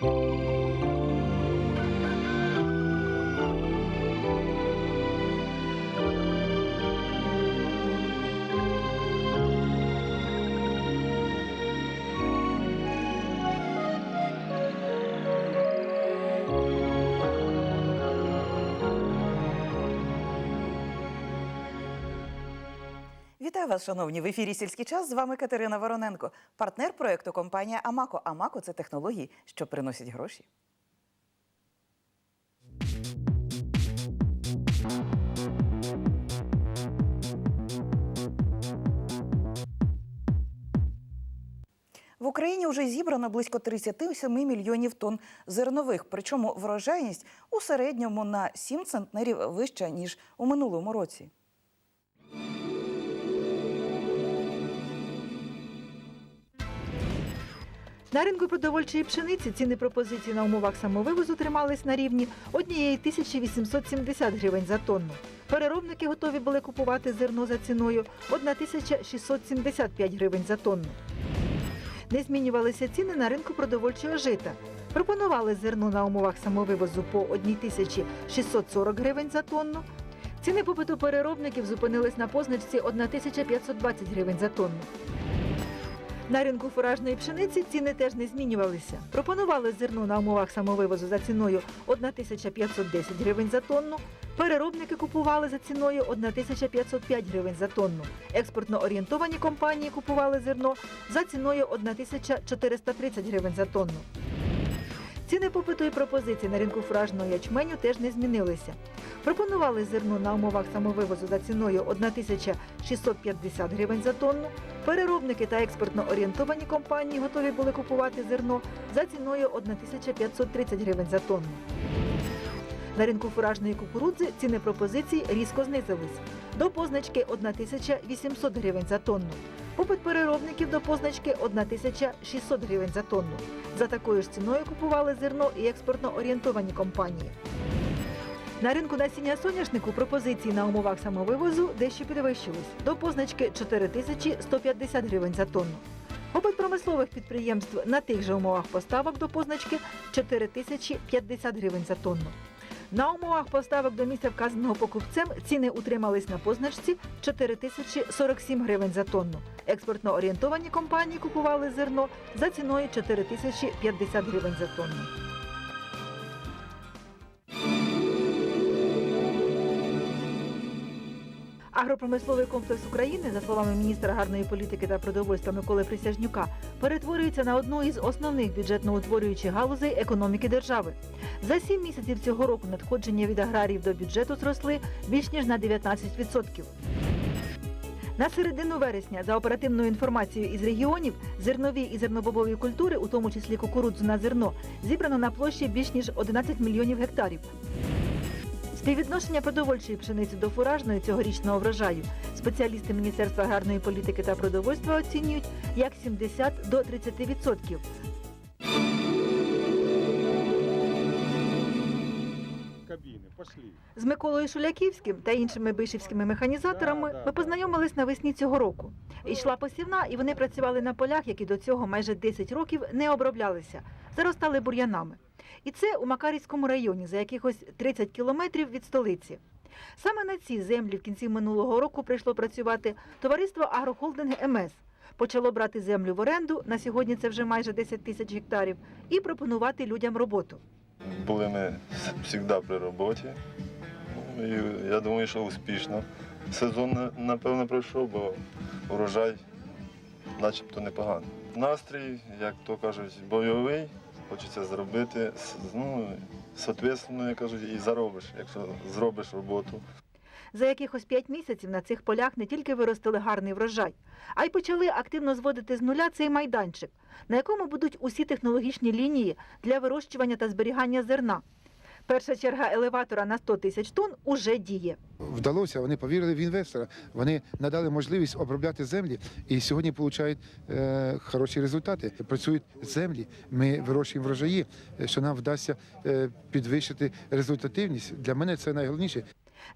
thank you Вітаю вас, шановні! В ефірі сільський час. З вами Катерина Вороненко, партнер проекту компанія Амако. Амако це технології, що приносять гроші. В Україні вже зібрано близько 37 мільйонів тонн зернових, причому врожайність у середньому на 7 центнерів вища ніж у минулому році. На ринку продовольчої пшениці ціни пропозиції на умовах самовивозу тримались на рівні 1870 гривень за тонну. Переробники готові були купувати зерно за ціною 1675 гривень за тонну. Не змінювалися ціни на ринку продовольчого жита. Пропонували зерно на умовах самовивозу по 1640 гривень за тонну. Ціни попиту переробників зупинились на позначці 1520 гривень за тонну. На ринку фуражної пшениці ціни теж не змінювалися. Пропонували зерно на умовах самовивозу за ціною 1510 гривень за тонну. Переробники купували за ціною 1505 гривень за тонну. Експортно орієнтовані компанії купували зерно за ціною 1430 гривень за тонну. Ціни попиту і пропозиції на ринку фуражного ячменю теж не змінилися. Пропонували зерно на умовах самовивозу за ціною 1650 гривень за тонну. Переробники та експортно орієнтовані компанії готові були купувати зерно за ціною 1530 гривень за тонну. На ринку фуражної кукурудзи ціни пропозицій різко знизились до позначки 1800 гривень за тонну. Попит переробників до позначки 1600 гривень за тонну. За такою ж ціною купували зерно і експортно орієнтовані компанії. На ринку насіння соняшнику пропозиції на умовах самовивозу дещо підвищились до позначки 4150 гривень за тонну. Попит промислових підприємств на тих же умовах поставок до позначки 4050 гривень за тонну. На умовах поставок до місця вказаного покупцем ціни утримались на позначці 4047 гривень за тонну. Експортно орієнтовані компанії купували зерно за ціною 4050 гривень за тонну. Агропромисловий комплекс України, за словами міністра гарної політики та продовольства Миколи Присяжнюка, перетворюється на одну із основних бюджетно-утворюючих галузей економіки держави. За сім місяців цього року надходження від аграріїв до бюджету зросли більш ніж на 19%. На середину вересня, за оперативною інформацією із регіонів, зернові і зернобобові культури, у тому числі кукурудзу на зерно, зібрано на площі більш ніж 11 мільйонів гектарів. Співвідношення продовольчої пшениці до фуражної цьогорічного врожаю. Спеціалісти Міністерства аграрної політики та продовольства оцінюють як 70 до 30 З Миколою Шуляківським та іншими бишівськими механізаторами ми познайомились навесні цього року. Йшла посівна, і вони працювали на полях, які до цього майже 10 років не оброблялися, заростали бур'янами. І це у Макарівському районі, за якихось 30 кілометрів від столиці. Саме на ці землі в кінці минулого року прийшло працювати товариство Агрохолдинг МС. Почало брати землю в оренду, на сьогодні це вже майже 10 тисяч гектарів, і пропонувати людям роботу. Були ми завжди при роботі. Ну, І я думаю, що успішно. Сезон, напевно, пройшов, бо урожай начебто непоганий. Настрій, як то кажуть, бойовий. Хочеться зробити, ну, соответственно, я кажу, і заробиш, якщо зробиш роботу. За якихось п'ять місяців на цих полях не тільки виростили гарний врожай, а й почали активно зводити з нуля цей майданчик, на якому будуть усі технологічні лінії для вирощування та зберігання зерна. Перша черга елеватора на 100 тисяч тонн уже діє. Вдалося, вони повірили в інвестора, вони надали можливість обробляти землі і сьогодні отримують е, хороші результати. Працюють землі, ми вирощуємо врожаї, е, що нам вдасться е, підвищити результативність. Для мене це найголовніше.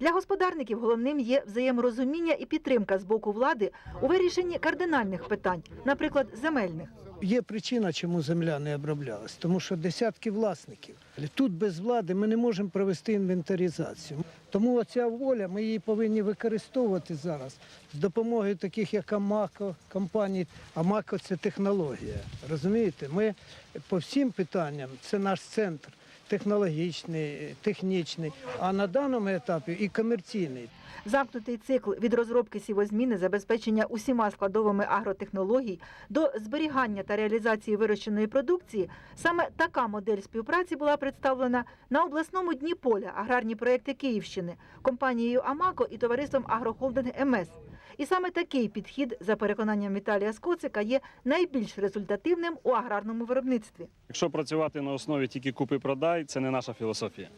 Для господарників головним є взаєморозуміння і підтримка з боку влади у вирішенні кардинальних питань, наприклад, земельних. Є причина, чому земля не оброблялась, тому що десятки власників. Тут без влади ми не можемо провести інвентаризацію. Тому оця воля, ми її повинні використовувати зараз з допомогою таких, як Амако, компаній. Амако це технологія. Розумієте, ми по всім питанням, це наш центр. Технологічний, технічний, а на даному етапі і комерційний. Замкнутий цикл від розробки сівозміни, забезпечення усіма складовими агротехнологій до зберігання та реалізації вирощеної продукції. Саме така модель співпраці була представлена на обласному дні поля аграрні проекти Київщини компанією Амако і товариством Агрохолдинг МС. І саме такий підхід, за переконанням Віталія Скоцика, є найбільш результативним у аграрному виробництві. Якщо працювати на основі тільки купи-продай, це не наша філософія.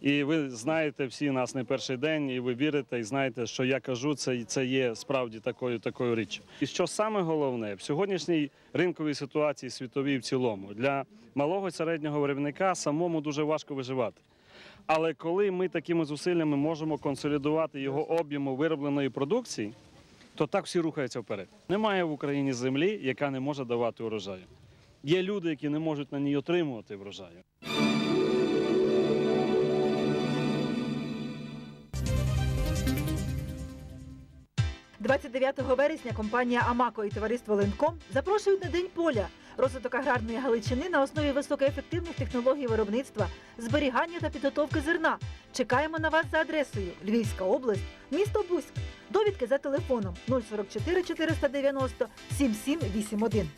І ви знаєте всі нас не перший день, і ви вірите, і знаєте, що я кажу, це, це є справді такою такою річчю. І що саме головне в сьогоднішній ринковій ситуації світовій в цілому для малого і середнього виробника самому дуже важко виживати. Але коли ми такими зусиллями можемо консолідувати його об'єму виробленої продукції, то так всі рухаються вперед. Немає в Україні землі, яка не може давати урожаю. Є люди, які не можуть на ній отримувати врожаю. 29 вересня компанія Амако і товариство Ленком запрошують на День поля. Розвиток аграрної галичини на основі високоефективних технологій виробництва, зберігання та підготовки зерна. Чекаємо на вас за адресою Львівська область, місто Буськ. Довідки за телефоном 044 490 7781.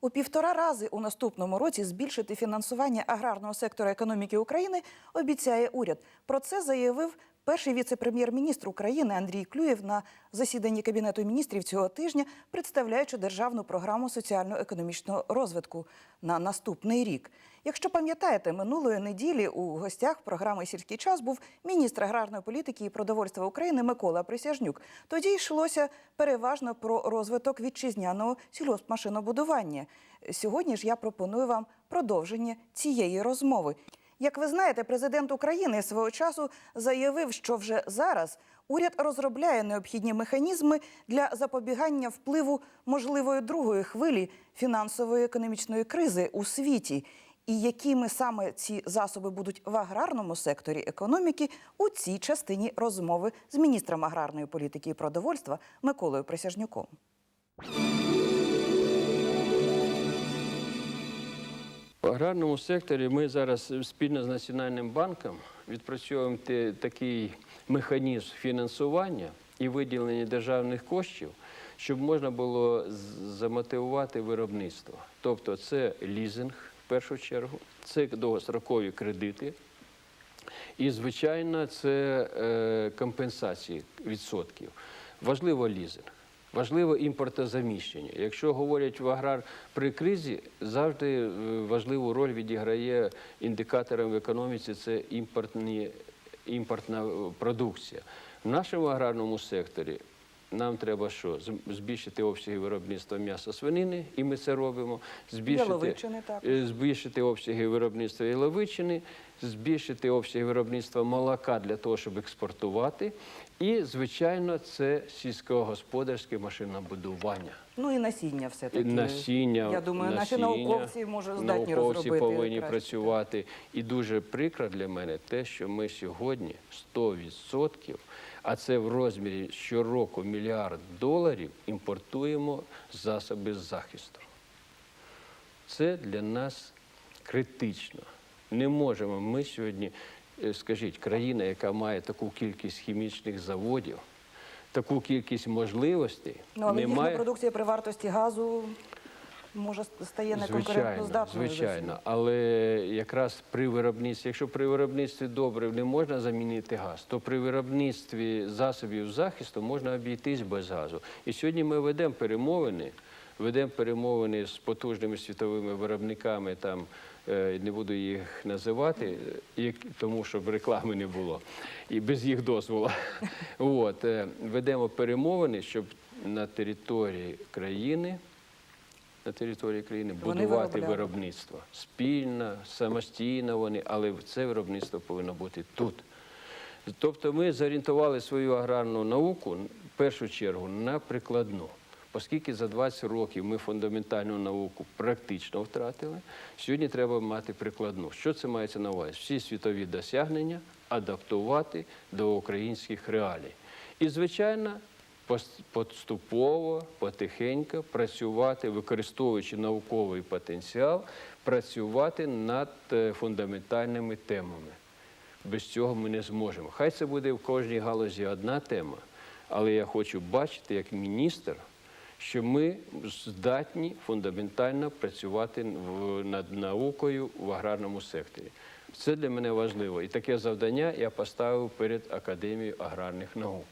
У півтора рази у наступному році збільшити фінансування аграрного сектора економіки України обіцяє уряд. Про це заявив перший віце-прем'єр-міністр України Андрій Клюєв на засіданні Кабінету міністрів цього тижня, представляючи державну програму соціально-економічного розвитку на наступний рік. Якщо пам'ятаєте, минулої неділі у гостях програми Сільський час був міністр аграрної політики і продовольства України Микола Присяжнюк. Тоді йшлося переважно про розвиток вітчизняного сільгоспмашинобудування. Сьогодні ж я пропоную вам продовження цієї розмови. Як ви знаєте, президент України свого часу заявив, що вже зараз уряд розробляє необхідні механізми для запобігання впливу можливої другої хвилі фінансової економічної кризи у світі. І якими саме ці засоби будуть в аграрному секторі економіки у цій частині розмови з міністром аграрної політики і продовольства Миколою Присяжнюком. В аграрному секторі ми зараз спільно з Національним банком відпрацьовуємо такий механізм фінансування і виділення державних коштів, щоб можна було замотивувати виробництво. Тобто це лізинг в першу чергу, це довгострокові кредити. І, звичайно, це е, компенсації відсотків. Важливо лізинг, важливо імпортозаміщення. Якщо говорять в аграр при кризі, завжди е, важливу роль відіграє індикатором в економіці це імпортні, імпортна е, продукція. В нашому аграрному секторі нам треба що? Збільшити обсяги виробництва м'яса свинини, і ми це робимо. Збільшити, е, збільшити обсяги виробництва яловичини, збільшити обсяги виробництва молока для того, щоб експортувати. І, звичайно, це сільськогосподарське машинобудування. Ну і насіння все таки. Насіння, Я думаю, наші науковці може здатні науковці розробити повинні краще. працювати. І дуже прикро для мене те, що ми сьогодні 100%, а це в розмірі щороку мільярд доларів, імпортуємо засоби захисту. Це для нас критично. Не можемо ми сьогодні, е, скажіть, країна, яка має таку кількість хімічних заводів, таку кількість можливостей, Ну, але не їхня має... продукція при вартості газу може стає неконкурентно здатною. звичайно. Але якраз при виробництві, якщо при виробництві добрив не можна замінити газ, то при виробництві засобів захисту можна обійтись без газу. І сьогодні ми ведемо перемовини, ведемо перемовини з потужними світовими виробниками там. е, Не буду їх називати, тому щоб реклами не було і без їх дозволу. От, е, ведемо перемовини, щоб на території країни на території країни Вони будувати виробляли. виробництво спільно, самостійно вони, але це виробництво повинно бути тут. Тобто ми зорієнтували свою аграрну науку в першу чергу на прикладну. Оскільки за 20 років ми фундаментальну науку практично втратили, сьогодні треба мати прикладну. Що це мається на увазі? Всі світові досягнення адаптувати до українських реалій. І, звичайно, поступово, потихеньку працювати, використовуючи науковий потенціал, працювати над е, фундаментальними темами. Без цього ми не зможемо. Хай це буде в кожній галузі одна тема, але я хочу бачити як міністр, що ми здатні фундаментально працювати над наукою в аграрному секторі. Це для мене важливо. І таке завдання я поставив перед Академією аграрних наук.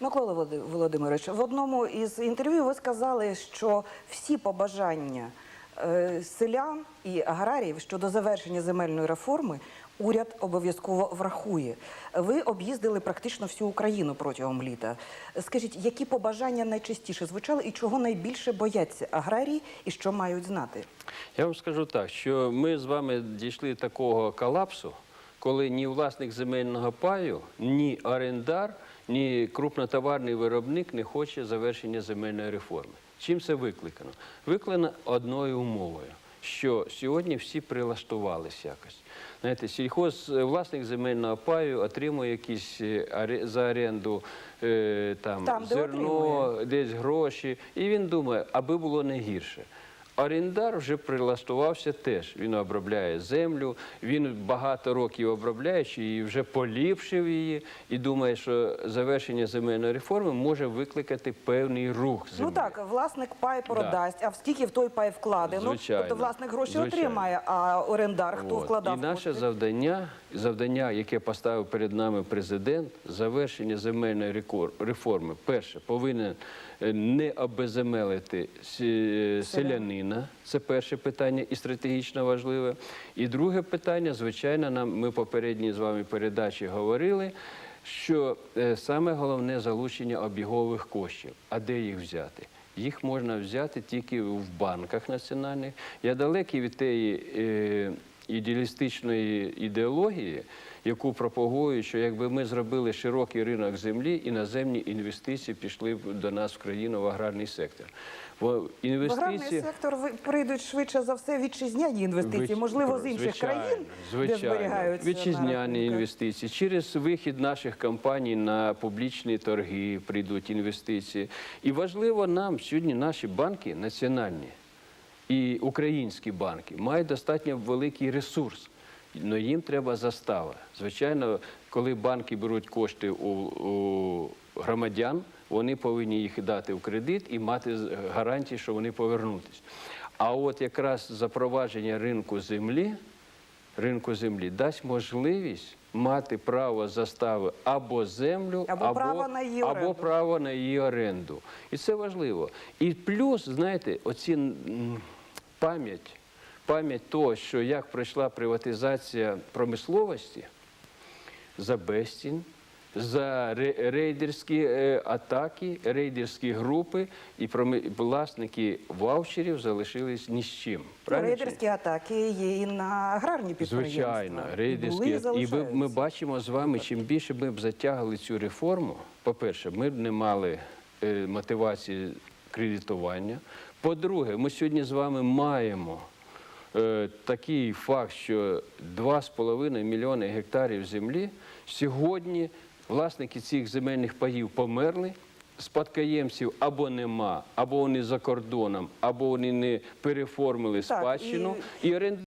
Микола Володи- Володимирович, в одному із інтерв'ю ви сказали, що всі побажання е, селян і аграріїв щодо завершення земельної реформи уряд обов'язково врахує. Ви об'їздили практично всю Україну протягом літа. Скажіть, які побажання найчастіше звучали і чого найбільше бояться аграрії і що мають знати? Я вам скажу так, що ми з вами дійшли такого колапсу, коли ні власник земельного паю, ні орендар, ні крупнотоварний виробник не хоче завершення земельної реформи. Чим це викликано? Викликано одною умовою, що сьогодні всі прилаштувалися якось. Знаєте, сільхоз власник земельного паю отримує якісь е, за оренду е, там, Там, зерно, отримує. десь гроші, і він думає, аби було не гірше. Орендар вже прилаштувався теж. Він обробляє землю, він багато років обробляючи і вже поліпшив її, і думає, що завершення земельної реформи може викликати певний рух землі. Ну так, власник пай продасть, а скільки в той пай вкладено. Звичайно. Тобто власник гроші Звичайно. отримає, а орендар хто От. вкладав І наше кошти? завдання, завдання, яке поставив перед нами президент, завершення земельної реформи. Перше, повинен не обезземелити селянина. Це перше питання і стратегічно важливе. І друге питання, звичайно, нам ми попередній з вами передачі говорили. Що е, саме головне залучення обігових коштів. А де їх взяти? Їх можна взяти тільки в банках національних. Я далекий від тієї е, ідеалістичної ідеології, яку пропагують, що якби ми зробили широкий ринок землі, іноземні інвестиції пішли б до нас в країну в аграрний сектор. Бо В аграрний сектор прийдуть швидше за все вітчизняні інвестиції, Вич- можливо, з інших звичайно, країн, де зберігаються вітчизняні рахунках. інвестиції. Через вихід наших компаній на публічні торги прийдуть інвестиції. І важливо нам сьогодні наші банки національні і українські банки мають достатньо великий ресурс. але їм треба застава. Звичайно, коли банки беруть кошти у, у громадян, вони повинні їх дати в кредит і мати гарантії, що вони повернутись. А от якраз запровадження ринку землі, ринку землі дасть можливість мати право застави або землю, Або право на її або право на її оренду. І це важливо. І плюс, знаєте, оці пам'ять, пам'ять того, що як пройшла приватизація промисловості за безцінь, за рейдерські е, атаки, рейдерські групи, і власники ваучерів залишились ні з чим. Правильно? Рейдерські атаки є і на аграрні підприємства. Звичайно, рейдерські. І ми, ми бачимо з вами, чим більше ми б затягли цю реформу, по-перше, ми б не мали е, мотивації кредитування. По-друге, ми сьогодні з вами маємо е, такий факт, що 2,5 мільйони гектарів землі сьогодні власники цих земельних паїв померли. Спадкоємців або нема, або вони за кордоном, або вони не переформили Так, і- спадщину, і орендарі